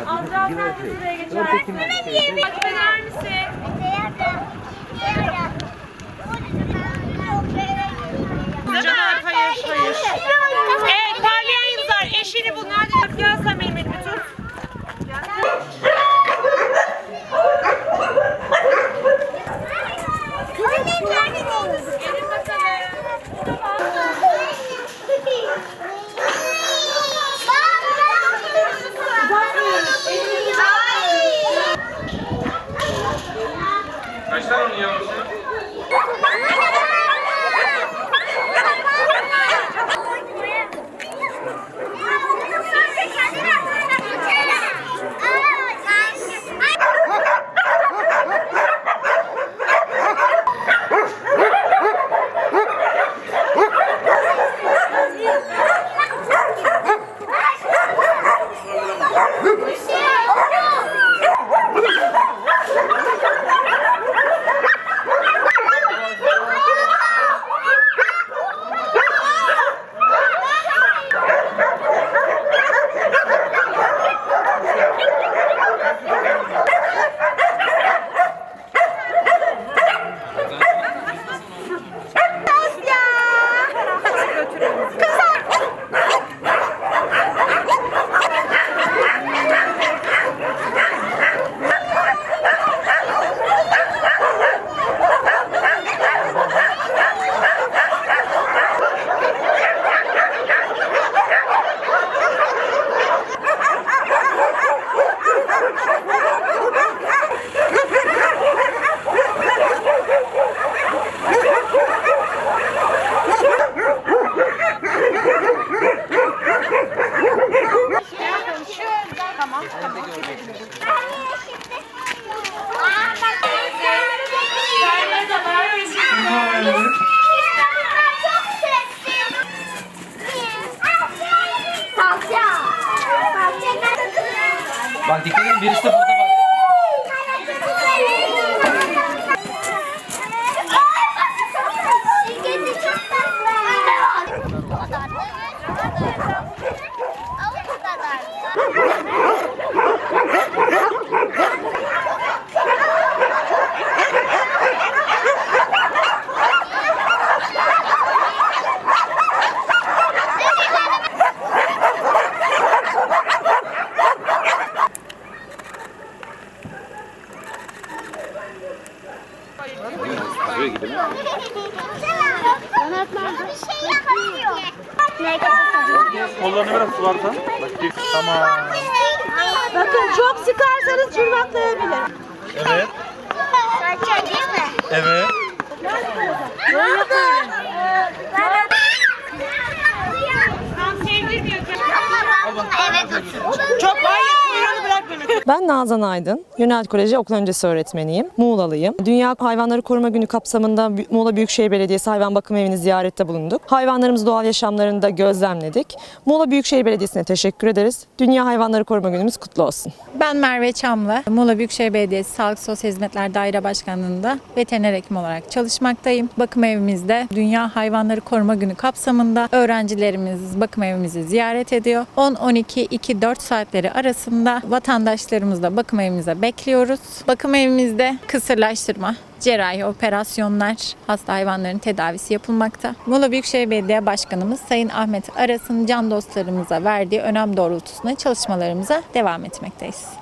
Azra sen de buraya geçer. Takip eder misin? Caner Bak dikkat edin birisi de burada Buraya gidelim. Kollarını biraz sıvarsan. Bak Tamam. Bakın çok sıkarsanız cırmaklayabilir. Ben Nazan Aydın, Yönelt Koleji okul öncesi öğretmeniyim. Muğla'lıyım. Dünya Hayvanları Koruma Günü kapsamında Muğla Büyükşehir Belediyesi Hayvan Bakım Evi'ni ziyarette bulunduk. Hayvanlarımızı doğal yaşamlarında gözlemledik. Muğla Büyükşehir Belediyesi'ne teşekkür ederiz. Dünya Hayvanları Koruma Günümüz kutlu olsun. Ben Merve Çamlı, Muğla Büyükşehir Belediyesi Sağlık Sosyal Hizmetler Daire Başkanlığı'nda veteriner hekim olarak çalışmaktayım. Bakım evimizde Dünya Hayvanları Koruma Günü kapsamında öğrencilerimiz bakım evimizi ziyaret ediyor. 10, 12, 2, 4 saatleri arasında vatandaşlarımızı da bakım evimize bekliyoruz. Bakım evimizde kısırlaştırma, cerrahi operasyonlar, hasta hayvanların tedavisi yapılmakta. Muğla Büyükşehir Belediye Başkanımız Sayın Ahmet Aras'ın can dostlarımıza verdiği önem doğrultusunda çalışmalarımıza devam etmekteyiz.